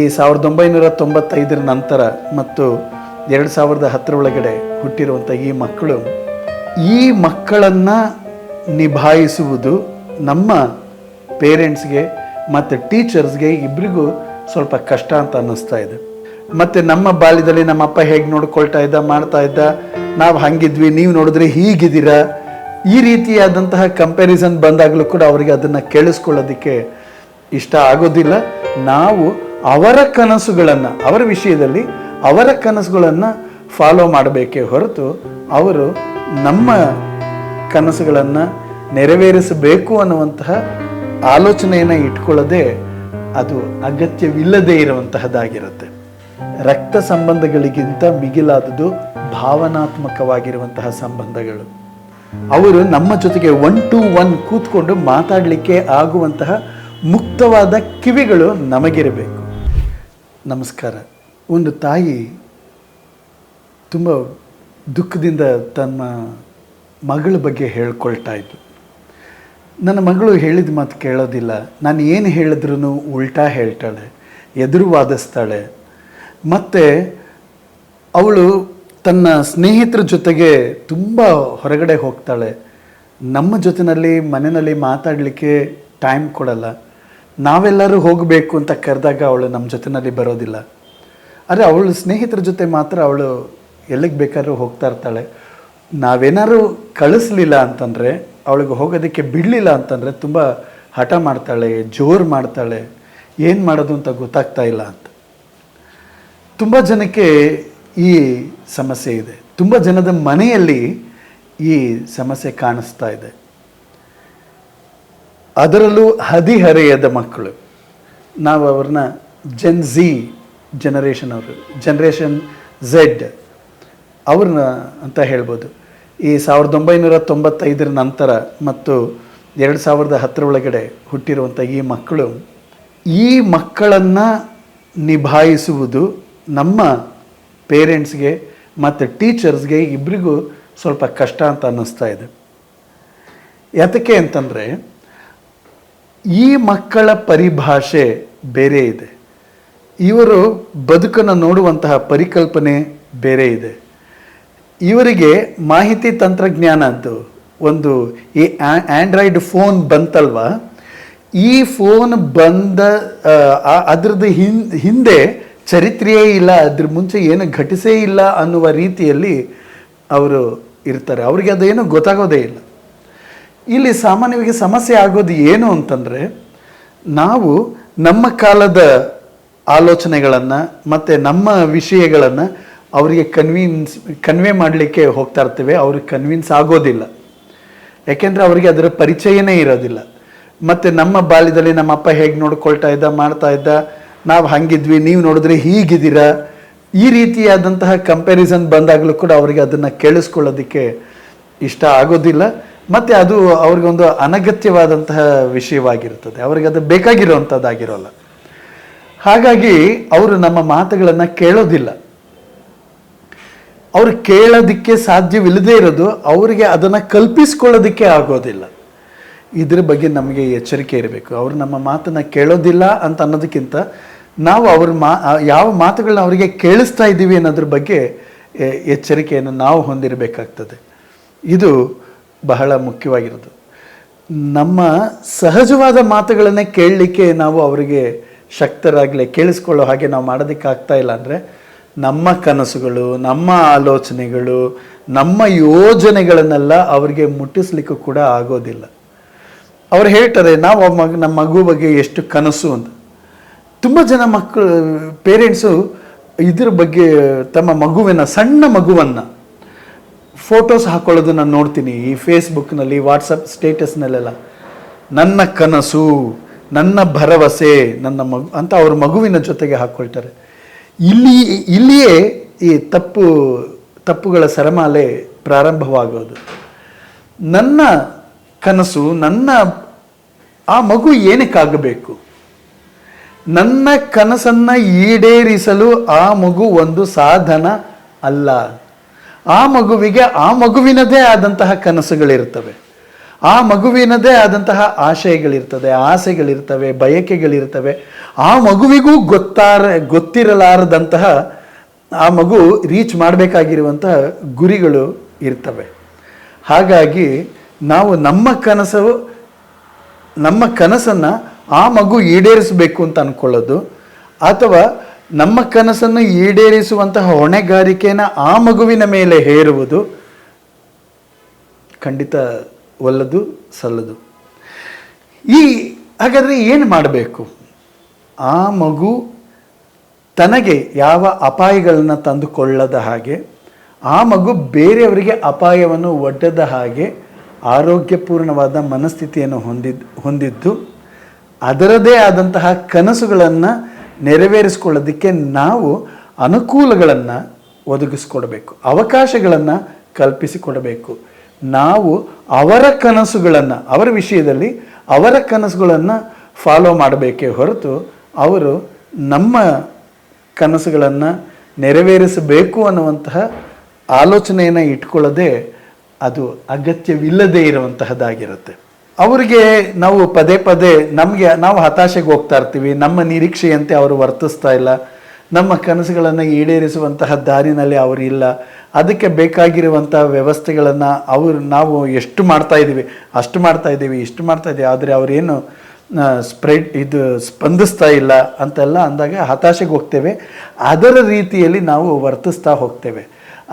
ಈ ಸಾವಿರದ ಒಂಬೈನೂರ ತೊಂಬತ್ತೈದರ ನಂತರ ಮತ್ತು ಎರಡು ಸಾವಿರದ ಹತ್ತರ ಒಳಗಡೆ ಹುಟ್ಟಿರುವಂಥ ಈ ಮಕ್ಕಳು, ಈ ಮಕ್ಕಳನ್ನು ನಿಭಾಯಿಸುವುದು ನಮ್ಮ ಪೇರೆಂಟ್ಸ್ಗೆ ಮತ್ತು ಟೀಚರ್ಸ್ಗೆ ಇಬ್ಬರಿಗೂ ಸ್ವಲ್ಪ ಕಷ್ಟ ಅಂತ ಅನ್ನಿಸ್ತಾ ಇದೆ. ಮತ್ತು ನಮ್ಮ ಬಾಲ್ಯದಲ್ಲಿ ನಮ್ಮ ಅಪ್ಪ ಹೇಗೆ ನೋಡ್ಕೊಳ್ತಾ ಇದ್ದ, ಮಾಡ್ತಾ ಇದ್ದ, ನಾವು ಹಂಗಿದ್ವಿ, ನೀವು ನೋಡಿದ್ರೆ ಹೀಗಿದ್ದೀರಾ, ಈ ರೀತಿಯಾದಂತಹ ಕಂಪ್ಯಾರಿಸನ್ ಬಂದಾಗಲೂ ಕೂಡ ಅವರಿಗೆ ಅದನ್ನು ಕೇಳಿಸ್ಕೊಳ್ಳೋದಕ್ಕೆ ಇಷ್ಟ ಆಗೋದಿಲ್ಲ. ನಾವು ಅವರ ಕನಸುಗಳನ್ನು, ಅವರ ವಿಷಯದಲ್ಲಿ ಅವರ ಕನಸುಗಳನ್ನು ಫಾಲೋ ಮಾಡಬೇಕೇ ಹೊರತು ಅವರು ನಮ್ಮ ಕನಸುಗಳನ್ನು ನೆರವೇರಿಸಬೇಕು ಅನ್ನುವಂತಹ ಆಲೋಚನೆಯನ್ನು ಇಟ್ಕೊಳ್ಳದೆ ಅದು ಅಗತ್ಯವಿಲ್ಲದೇ ಇರುವಂತಹದ್ದಾಗಿರುತ್ತೆ. ರಕ್ತ ಸಂಬಂಧಗಳಿಗಿಂತ ಮಿಗಿಲಾದುದು ಭಾವನಾತ್ಮಕವಾಗಿರುವಂತಹ ಸಂಬಂಧಗಳು. ಅವರು ನಮ್ಮ ಜೊತೆಗೆ ಒನ್ ಟು ಒನ್ ಕೂತ್ಕೊಂಡು ಮಾತಾಡಲಿಕ್ಕೆ ಆಗುವಂತಹ ಮುಕ್ತವಾದ ಕಿವಿಗಳು ನಮಗಿರಬೇಕು. ನಮಸ್ಕಾರ. ಒಂದು ತಾಯಿ ತುಂಬ ದುಃಖದಿಂದ ತನ್ನ ಮಗಳ ಬಗ್ಗೆ ಹೇಳ್ಕೊಳ್ತಾ ಇದ್ಲು. ನನ್ನ ಮಗಳು ಹೇಳಿದ ಮಾತು ಕೇಳೋದಿಲ್ಲ. ನಾನು ಏನು ಹೇಳಿದ್ರೂ ಉಲ್ಟಾ ಹೇಳ್ತಾಳೆ ಎದುರು ವಾದಿಸ್ತಾಳೆ ಮತ್ತು ಅವಳು ತನ್ನ ಸ್ನೇಹಿತರ ಜೊತೆಗೆ ತುಂಬ ಹೊರಗಡೆ ಹೋಗ್ತಾಳೆ. ನಮ್ಮ ಜೊತೆಯಲ್ಲಿ ಮನೆಯಲ್ಲಿ ಮಾತಾಡಲಿಕ್ಕೆ ಟೈಮ್ ಕೊಡಲ್ಲ. ನಾವೆಲ್ಲರೂ ಹೋಗಬೇಕು ಅಂತ ಕರೆದಾಗ ಅವಳು ನಮ್ಮ ಜೊತೆನಲ್ಲಿ ಬರೋದಿಲ್ಲ. ಆದರೆ ಅವಳು ಸ್ನೇಹಿತರ ಜೊತೆ ಮಾತ್ರ ಅವಳು ಎಲ್ಲಿಗೆ ಬೇಕಾದ್ರೂ ಹೋಗ್ತಾ ಇರ್ತಾಳೆ. ನಾವೇನಾದ್ರು ಕಳಿಸ್ಲಿಲ್ಲ ಅಂತಂದರೆ, ಅವಳಿಗೆ ಹೋಗೋದಕ್ಕೆ ಬಿಡಲಿಲ್ಲ ಅಂತಂದರೆ ತುಂಬ ಹಠ ಮಾಡ್ತಾಳೆ, ಜೋರು ಮಾಡ್ತಾಳೆ, ಏನು ಮಾಡೋದು ಅಂತ ಗೊತ್ತಾಗ್ತಾ ಇಲ್ಲ ಅಂತ. ತುಂಬ ಜನಕ್ಕೆ ಈ ಸಮಸ್ಯೆ ಇದೆ. ತುಂಬ ಜನದ ಮನೆಯಲ್ಲಿ ಈ ಸಮಸ್ಯೆ ಕಾಣಿಸ್ತಾ ಇದೆ. ಅದರಲ್ಲೂ ಹದಿಹರೆಯದ ಮಕ್ಕಳು. ನಾವು ಅವ್ರನ್ನ ಜೆನ್ ಝಿ ಜನರೇಷನ್ ಅವರು ಜನ್ರೇಷನ್ ಝೆಡ್ ಅವ್ರನ್ನ ಅಂತ ಹೇಳ್ಬೋದು. ಈ ಸಾವಿರದ ಒಂಬೈನೂರ ತೊಂಬತ್ತೈದರ ನಂತರ ಮತ್ತು ಎರಡು ಸಾವಿರದ ಹತ್ತರ ಒಳಗಡೆ ಹುಟ್ಟಿರುವಂಥ ಈ ಮಕ್ಕಳು, ಈ ಮಕ್ಕಳನ್ನು ನಿಭಾಯಿಸುವುದು ನಮ್ಮ ಪೇರೆಂಟ್ಸ್ಗೆ ಮತ್ತು ಟೀಚರ್ಸ್ಗೆ ಇಬ್ಬರಿಗೂ ಸ್ವಲ್ಪ ಕಷ್ಟ ಅಂತ ಅನ್ನಿಸ್ತಾ ಇದೆ. ಯಾತಕ್ಕೆ ಅಂತಂದರೆ ಈ ಮಕ್ಕಳ ಪರಿಭಾಷೆ ಬೇರೆ ಇದೆ. ಇವರು ಬದುಕನ್ನು ನೋಡುವಂತಹ ಪರಿಕಲ್ಪನೆ ಬೇರೆ ಇದೆ. ಇವರಿಗೆ ಮಾಹಿತಿ ತಂತ್ರಜ್ಞಾನದ್ದು ಒಂದು ಈ ಆ್ಯಂಡ್ರಾಯ್ಡ್ ಫೋನ್ ಬಂತಲ್ವ? ಈ ಫೋನ್ ಬಂದ ಅದರದ್ದು ಹಿಂದೆ ಚರಿತ್ರೆಯೇ ಇಲ್ಲ, ಅದ್ರ ಮುಂಚೆ ಏನು ಘಟಿಸೇ ಇಲ್ಲ ಅನ್ನುವ ರೀತಿಯಲ್ಲಿ ಅವರು ಇರ್ತಾರೆ. ಅವರಿಗೆ ಅದೇನು ಗೊತ್ತಾಗೋದೇ ಇಲ್ಲ. ಇಲ್ಲಿ ಸಾಮಾನ್ಯವಾಗಿ ಸಮಸ್ಯೆ ಆಗೋದು ಏನು ಅಂತಂದರೆ, ನಾವು ನಮ್ಮ ಕಾಲದ ಆಲೋಚನೆಗಳನ್ನು ಮತ್ತು ನಮ್ಮ ವಿಷಯಗಳನ್ನು ಅವರಿಗೆ ಕನ್ವಿನ್ಸ್ ಕನ್ವೆ ಮಾಡಲಿಕ್ಕೆ ಹೋಗ್ತಾ ಇರ್ತೇವೆ, ಅವ್ರಿಗೆ ಕನ್ವಿನ್ಸ್ ಆಗೋದಿಲ್ಲ. ಯಾಕೆಂದರೆ ಅವರಿಗೆ ಅದರ ಪರಿಚಯನೇ ಇರೋದಿಲ್ಲ. ಮತ್ತು ನಮ್ಮ ಬಾಲ್ಯದಲ್ಲಿ ನಮ್ಮ ಅಪ್ಪ ಹೇಗೆ ನೋಡ್ಕೊಳ್ತಾ ಇದ್ದ, ಮಾಡ್ತಾ ಇದ್ದ, ನಾವು ಹಂಗಿದ್ವಿ, ನೀವು ನೋಡಿದ್ರೆ ಹೀಗಿದ್ದೀರಾ, ಈ ರೀತಿಯಾದಂತಹ ಕಂಪ್ಯಾರಿಸನ್ ಬಂದಾಗಲೂ ಕೂಡ ಅವರಿಗೆ ಅದನ್ನು ಕೇಳಿಸ್ಕೊಳ್ಳೋದಕ್ಕೆ ಇಷ್ಟ ಆಗೋದಿಲ್ಲ. ಮತ್ತು ಅದು ಅವ್ರಿಗೊಂದು ಅನಗತ್ಯವಾದಂತಹ ವಿಷಯವಾಗಿರುತ್ತದೆ. ಅವ್ರಿಗೆ ಅದು ಬೇಕಾಗಿರುವಂಥದ್ದಾಗಿರೋಲ್ಲ ಹಾಗಾಗಿ ಅವರು ನಮ್ಮ ಮಾತುಗಳನ್ನು ಕೇಳೋದಿಲ್ಲ. ಅವ್ರು ಕೇಳೋದಕ್ಕೆ ಸಾಧ್ಯವಿಲ್ಲದೆ ಇರೋದು, ಅವರಿಗೆ ಅದನ್ನು ಕಲ್ಪಿಸ್ಕೊಳ್ಳೋದಕ್ಕೆ ಆಗೋದಿಲ್ಲ. ಇದ್ರ ಬಗ್ಗೆ ನಮಗೆ ಎಚ್ಚರಿಕೆ ಇರಬೇಕು. ಅವರು ನಮ್ಮ ಮಾತನ್ನು ಕೇಳೋದಿಲ್ಲ ಅಂತ ಅನ್ನೋದಕ್ಕಿಂತ ನಾವು ಅವ್ರ ಮಾ, ಯಾವ ಮಾತುಗಳನ್ನ ಅವರಿಗೆ ಕೇಳಿಸ್ತಾ ಇದ್ದೀವಿ ಅನ್ನೋದ್ರ ಬಗ್ಗೆ ಎಚ್ಚರಿಕೆಯನ್ನು ನಾವು ಹೊಂದಿರಬೇಕಾಗ್ತದೆ. ಇದು ಬಹಳ ಮುಖ್ಯವಾಗಿರೋದು. ನಮ್ಮ ಸಹಜವಾದ ಮಾತುಗಳನ್ನೇ ಕೇಳಲಿಕ್ಕೆ ನಾವು ಅವರಿಗೆ ಶಕ್ತರಾಗಲಿ ಕೇಳಿಸ್ಕೊಳ್ಳೋ ಹಾಗೆ ನಾವು ಮಾಡೋದಕ್ಕಾಗ್ತಾ ಇಲ್ಲ ಅಂದರೆ ನಮ್ಮ ಕನಸುಗಳು, ನಮ್ಮ ಆಲೋಚನೆಗಳು, ನಮ್ಮ ಯೋಜನೆಗಳನ್ನೆಲ್ಲ ಅವರಿಗೆ ಮುಟ್ಟಿಸ್ಲಿಕ್ಕೂ ಕೂಡ ಆಗೋದಿಲ್ಲ. ಅವ್ರು ಹೇಳ್ತಾರೆ, ನಾವು ಮಗ, ನಮ್ಮ ಮಗು ಬಗ್ಗೆ ಎಷ್ಟು ಕನಸು ಅಂತ. ತುಂಬ ಜನ ಮಕ್ಕಳು ಪೇರೆಂಟ್ಸು ಇದ್ರ ಬಗ್ಗೆ ತಮ್ಮ ಮಗುವಿನ ಸಣ್ಣ ಮಗುವನ್ನು ಫೋಟೋಸ್ ಹಾಕೊಳ್ಳೋದು ನಾನು ನೋಡ್ತೀನಿ ಈ ಫೇಸ್ಬುಕ್ನಲ್ಲಿ, ವಾಟ್ಸಪ್ ಸ್ಟೇಟಸ್ನಲ್ಲೆಲ್ಲ. ನನ್ನ ಕನಸು, ನನ್ನ ಭರವಸೆ, ನನ್ನ ಮಗು ಅಂತ ಅವ್ರ ಮಗುವಿನ ಜೊತೆಗೆ ಹಾಕ್ಕೊಳ್ತಾರೆ ಇಲ್ಲಿ, ಇಲ್ಲಿಯೇ ಈ ತಪ್ಪು, ತಪ್ಪುಗಳ ಸರಮಾಲೆ ಪ್ರಾರಂಭವಾಗೋದು. ನನ್ನ ಕನಸು, ನನ್ನ, ಆ ಮಗು ಏನಕ್ಕಾಗಬೇಕು ನನ್ನ ಕನಸನ್ನು ಈಡೇರಿಸಲು ಆ ಮಗು ಒಂದು ಸಾಧನ ಅಲ್ಲ. ಆ ಮಗುವಿಗೆ ಆ ಮಗುವಿನದೇ ಆದಂತಹ ಕನಸುಗಳಿರ್ತವೆ. ಆ ಮಗುವಿನದೇ ಆದಂತಹ ಆಶಯಗಳಿರ್ತದೆ, ಆಸೆಗಳಿರ್ತವೆ, ಬಯಕೆಗಳಿರ್ತವೆ. ಆ ಮಗುವಿಗೂ ಗೊತ್ತಾರ, ಗೊತ್ತಿರಲಾರದಂತಹ ಆ ಮಗು ರೀಚ್ ಮಾಡಬೇಕಾಗಿರುವಂತಹ ಗುರಿಗಳು ಇರ್ತವೆ. ಹಾಗಾಗಿ ನಾವು ನಮ್ಮ ಕನಸು, ನಮ್ಮ ಕನಸನ್ನು ಆ ಮಗು ಈಡೇರಿಸಬೇಕು ಅಂತ ಅಂದ್ಕೊಳ್ಳೋದು ಅಥವಾ ನಮ್ಮ ಕನಸನ್ನು ಈಡೇರಿಸುವಂತಹ ಹೊಣೆಗಾರಿಕೆನ ಆ ಮಗುವಿನ ಮೇಲೆ ಹೇರುವುದು ಖಂಡಿತ ಒಲ್ಲದು, ಸಲ್ಲದು. ಈ ಹಾಗಾದರೆ ಏನು ಮಾಡಬೇಕು? ಆ ಮಗು ತನಗೆ ಯಾವ ಅಪಾಯಗಳನ್ನು ತಂದುಕೊಳ್ಳದ ಹಾಗೆ, ಆ ಮಗು ಬೇರೆಯವರಿಗೆ ಅಪಾಯವನ್ನು ಒಡ್ಡದ ಹಾಗೆ ಆರೋಗ್ಯಪೂರ್ಣವಾದ ಮನಸ್ಥಿತಿಯನ್ನು ಹೊಂದಿದ್ದು ಹೊಂದಿದ್ದು, ಅದರದೇ ಆದಂತಹ ಕನಸುಗಳನ್ನು ನೆರವೇರಿಸ್ಕೊಳ್ಳೋದಕ್ಕೆ ನಾವು ಅನುಕೂಲಗಳನ್ನು ಒದಗಿಸ್ಕೊಡ್ಬೇಕು, ಅವಕಾಶಗಳನ್ನು ಕಲ್ಪಿಸಿಕೊಡಬೇಕು. ನಾವು ಅವರ ಕನಸುಗಳನ್ನು, ಅವರ ವಿಷಯದಲ್ಲಿ ಅವರ ಕನಸುಗಳನ್ನು ಫಾಲೋ ಮಾಡಬೇಕೇ ಹೊರತು ಅವರು ನಮ್ಮ ಕನಸುಗಳನ್ನು ನೆರವೇರಿಸಬೇಕು ಅನ್ನುವಂತಹ ಆಲೋಚನೆಯನ್ನು ಇಟ್ಕೊಳ್ಳದೆ ಅದು ಅಗತ್ಯವಿಲ್ಲದೇ ಇರುವಂತಹದ್ದಾಗಿರುತ್ತೆ. ಅವರಿಗೆ ನಾವು ಪದೇ ಪದೇ ನಮಗೆ, ನಾವು ಹತಾಶೆಗೆ ಹೋಗ್ತಾ ಇರ್ತೀವಿ. ನಮ್ಮ ನಿರೀಕ್ಷೆಯಂತೆ ಅವರು ವರ್ತಿಸ್ತಾ ಇಲ್ಲ. ನಮ್ಮ ಕನಸುಗಳನ್ನು ಈಡೇರಿಸುವಂತಹ ದಾರಿನಲ್ಲಿ ಅವರು ಇಲ್ಲ. ಅದಕ್ಕೆ ಬೇಕಾಗಿರುವಂತಹ ವ್ಯವಸ್ಥೆಗಳನ್ನು ಅವರು, ನಾವು ಎಷ್ಟು ಮಾಡ್ತಾ ಇದ್ದೀವಿ, ಅಷ್ಟು ಮಾಡ್ತಾ ಇದ್ದೀವಿ, ಇಷ್ಟು ಮಾಡ್ತಾ ಇದ್ದೀವಿ. ಆದರೆ ಅವರೇನು ಸ್ಪ್ರೆಡ್, ಇದು ಸ್ಪಂದಿಸ್ತಾ ಇಲ್ಲ ಅಂತೆಲ್ಲ ಅಂದಾಗ ಹತಾಶೆಗೆ ಹೋಗ್ತೇವೆ. ಅದರ ರೀತಿಯಲ್ಲಿ ನಾವು ವರ್ತಿಸ್ತಾ ಹೋಗ್ತೇವೆ.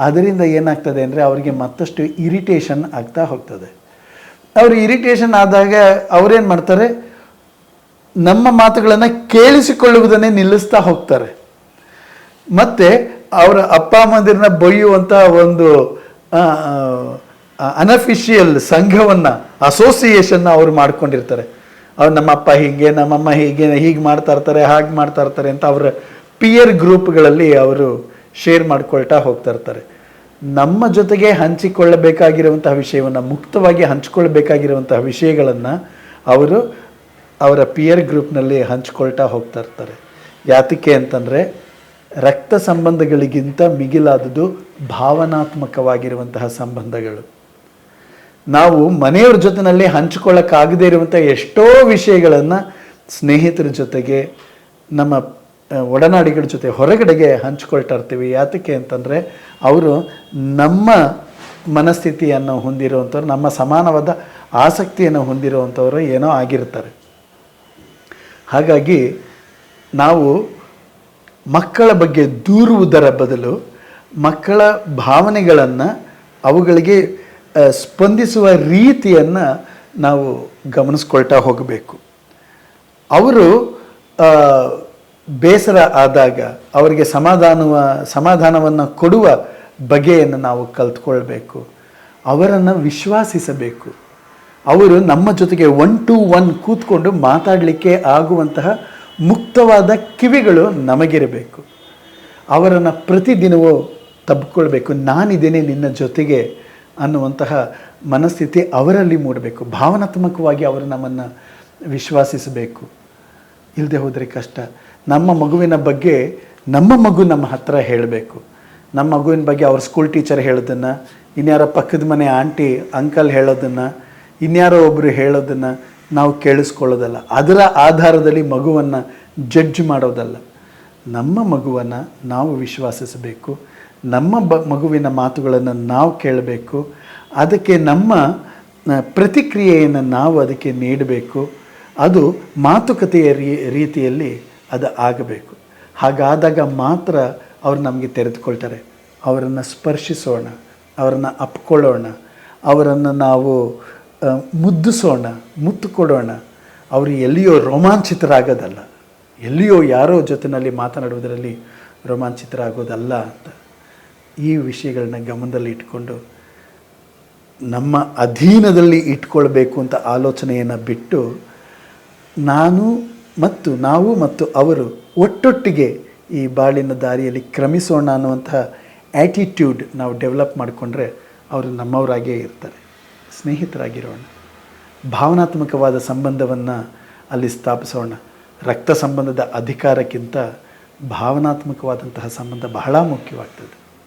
ಅದರಿಂದ ಏನಾಗ್ತದೆ ಅಂದರೆ ಅವರಿಗೆ ಮತ್ತಷ್ಟು ಇರಿಟೇಷನ್ ಆಗ್ತಾ ಹೋಗ್ತದೆ. ಅವರು ಇರಿಟೇಷನ್ ಆದಾಗ ಅವ್ರೇನು ಮಾಡ್ತಾರೆ? ನಮ್ಮ ಮಾತುಗಳನ್ನು ಕೇಳಿಸಿಕೊಳ್ಳುವುದನ್ನೇ ನಿಲ್ಲಿಸ್ತಾ ಹೋಗ್ತಾರೆ. ಮತ್ತು ಅವರ ಅಪ್ಪ ಅಮ್ಮಂದಿರನ್ನ ಬೊಯ್ಯುವಂಥ ಒಂದು ಅನಫಿಷಿಯಲ್ ಸಂಘವನ್ನು ಅಸೋಸಿಯೇಷನ್ನ ಅವರು ಮಾಡ್ಕೊಂಡಿರ್ತಾರೆ. ಅವ್ರು ನಮ್ಮಪ್ಪ ಹೀಗೆ ನಮ್ಮಮ್ಮ ಹೀಗೆ ಹೀಗೆ ಮಾಡ್ತಾ ಇರ್ತಾರೆ, ಹಾಗೆ ಮಾಡ್ತಾ ಇರ್ತಾರೆ ಅಂತ ಅವರ ಪಿಯರ್ ಗ್ರೂಪ್ಗಳಲ್ಲಿ ಅವರು ಶೇರ್ ಮಾಡ್ಕೊಳ್ತಾ ಹೋಗ್ತಾ ಇರ್ತಾರೆ. ನಮ್ಮ ಜೊತೆಗೆ ಹಂಚಿಕೊಳ್ಳಬೇಕಾಗಿರುವಂತಹ ವಿಷಯವನ್ನು, ಮುಕ್ತವಾಗಿ ಹಂಚಿಕೊಳ್ಳಬೇಕಾಗಿರುವಂತಹ ವಿಷಯಗಳನ್ನು ಅವರು ಅವರ ಪಿಯರ್ ಗ್ರೂಪ್ನಲ್ಲಿ ಹಂಚ್ಕೊಳ್ತಾ ಹೋಗ್ತಾ ಇರ್ತಾರೆ. ಯಾತಕ್ಕೆ ಅಂತಂದರೆ, ರಕ್ತ ಸಂಬಂಧಗಳಿಗಿಂತ ಮಿಗಿಲಾದದು ಭಾವನಾತ್ಮಕವಾಗಿರುವಂತಹ ಸಂಬಂಧಗಳು. ನಾವು ಮನೆಯವ್ರ ಜೊತೆಯಲ್ಲಿ ಹಂಚಿಕೊಳ್ಳೋಕ್ಕಾಗದೇ ಇರುವಂಥ ಎಷ್ಟೋ ವಿಷಯಗಳನ್ನು ಸ್ನೇಹಿತರ ಜೊತೆಗೆ, ನಮ್ಮ ಒಡನಾಡಿಗಳ ಜೊತೆ ಹೊರಗಡೆಗೆ ಹಂಚ್ಕೊಳ್ತಾ ಇರ್ತೀವಿ ಯಾತಕ್ಕೆ ಅಂತಂದರೆ ಅವರು ನಮ್ಮ ಮನಸ್ಥಿತಿಯನ್ನು ಹೊಂದಿರುವಂಥವ್ರು, ನಮ್ಮ ಸಮಾನವಾದ ಆಸಕ್ತಿಯನ್ನು ಹೊಂದಿರುವಂಥವರು ಏನೋ ಆಗಿರ್ತಾರೆ. ಹಾಗಾಗಿ ನಾವು ಮಕ್ಕಳ ಬಗ್ಗೆ ದೂರುವುದರ ಬದಲು ಮಕ್ಕಳ ಭಾವನೆಗಳನ್ನು ಅವುಗಳಿಗೆ ಸ್ಪಂದಿಸುವ ರೀತಿಯನ್ನು ನಾವು ಗಮನಿಸ್ಕೊಳ್ತಾ ಹೋಗಬೇಕು. ಅವರು ಬೇಸರ ಆದಾಗ ಅವರಿಗೆ ಸಮಾಧಾನವ, ಸಮಾಧಾನವನ್ನು ಕೊಡುವ ಬಗೆಯನ್ನು ನಾವು ಕಲ್ತ್ಕೊಳ್ಬೇಕು. ಅವರನ್ನು ವಿಶ್ವಾಸಿಸಬೇಕು. ಅವರು ನಮ್ಮ ಜೊತೆಗೆ ಒನ್ ಟು ಒನ್ ಕೂತ್ಕೊಂಡು ಮಾತಾಡಲಿಕ್ಕೆ ಆಗುವಂತಹ ಮುಕ್ತವಾದ ಕಿವಿಗಳು ನಮಗಿರಬೇಕು. ಅವರನ್ನು ಪ್ರತಿದಿನವೂ ತಬ್ಕೊಳ್ಬೇಕು. ನಾನಿದ್ದೇನೆ ನಿನ್ನ ಜೊತೆಗೆ ಅನ್ನುವಂತಹ ಮನಸ್ಥಿತಿ ಅವರಲ್ಲಿ ಮೂಡಬೇಕು. ಭಾವನಾತ್ಮಕವಾಗಿ ಅವರು ನಮ್ಮನ್ನು ವಿಶ್ವಾಸಿಸಬೇಕು. ಇಲ್ಲದೆ ಹೋದರೆ ಕಷ್ಟ. ನಮ್ಮ ಮಗುವಿನ ಬಗ್ಗೆ ನಮ್ಮ ಮಗು ನಮ್ಮ ಹತ್ರ ಹೇಳಬೇಕು. ನಮ್ಮ ಮಗುವಿನ ಬಗ್ಗೆ ಅವ್ರ ಸ್ಕೂಲ್ ಟೀಚರ್ ಹೇಳೋದನ್ನು, ಇನ್ಯಾರ ಪಕ್ಕದ ಮನೆ ಆಂಟಿ ಅಂಕಲ್ ಹೇಳೋದನ್ನು, ಇನ್ಯಾರೋ ಒಬ್ಬರು ಹೇಳೋದನ್ನು ನಾವು ಕೇಳಿಸ್ಕೊಳ್ಳೋದಲ್ಲ. ಅದರ ಆಧಾರದಲ್ಲಿ ಮಗುವನ್ನು ಜಡ್ಜ್ ಮಾಡೋದಲ್ಲ. ನಮ್ಮ ಮಗುವನ್ನು ನಾವು ವಿಶ್ವಾಸಿಸಬೇಕು. ನಮ್ಮ ಬ, ಮಗುವಿನ ಮಾತುಗಳನ್ನು ನಾವು ಕೇಳಬೇಕು. ಅದಕ್ಕೆ ನಮ್ಮ ಪ್ರತಿಕ್ರಿಯೆಯನ್ನು ನಾವು ಅದಕ್ಕೆ ನೀಡಬೇಕು. ಅದು ಮಾತುಕತೆಯ ರೀತಿಯಲ್ಲಿ ಅದು ಆಗಬೇಕು. ಹಾಗಾದಾಗ ಮಾತ್ರ ಅವರು ನಮಗೆ ತೆರೆದುಕೊಳ್ತಾರೆ. ಅವರನ್ನು ಸ್ಪರ್ಶಿಸೋಣ, ಅವರನ್ನು ಅಪ್ಕೊಳ್ಳೋಣ, ಅವರನ್ನು ನಾವು ಮುದ್ದಿಸೋಣ ಮುತ್ತು ಕೊಡೋಣ ಅವರು ಎಲ್ಲಿಯೋ ರೋಮಾಂಚಿತರಾಗೋದಲ್ಲ. ಎಲ್ಲಿಯೋ ಯಾರೋ ಜೊತೆಯಲ್ಲಿ ಮಾತನಾಡುವುದರಲ್ಲಿ ರೋಮಾಂಚಿತರಾಗೋದಲ್ಲ ಅಂತ ಈ ವಿಷಯಗಳನ್ನ ಗಮನದಲ್ಲಿ ಇಟ್ಕೊಂಡು ನಮ್ಮ ಅಧೀನದಲ್ಲಿ ಇಟ್ಕೊಳ್ಬೇಕು ಅಂತ ಆಲೋಚನೆಯನ್ನು ಬಿಟ್ಟು ನಾನು ಮತ್ತು ನಾವು ಮತ್ತು ಅವರು ಒಟ್ಟೊಟ್ಟಿಗೆ ಈ ಬಾಳಿನ ದಾರಿಯಲ್ಲಿ ಕ್ರಮಿಸೋಣ ಅನ್ನುವಂತಹ ಆ್ಯಟಿಟ್ಯೂಡ್ ನಾವು ಡೆವಲಪ್ ಮಾಡಿಕೊಂಡ್ರೆ ಅವರು ನಮ್ಮವರಾಗೇ ಇರ್ತಾರೆ. ಸ್ನೇಹಿತರಾಗಿರೋಣ. ಭಾವನಾತ್ಮಕವಾದ ಸಂಬಂಧವನ್ನು ಅಲ್ಲಿ ಸ್ಥಾಪಿಸೋಣ. ರಕ್ತ ಸಂಬಂಧದ ಅಧಿಕಾರಕ್ಕಿಂತ ಭಾವನಾತ್ಮಕವಾದಂತಹ ಸಂಬಂಧ ಬಹಳ ಮುಖ್ಯವಾಗ್ತದೆ.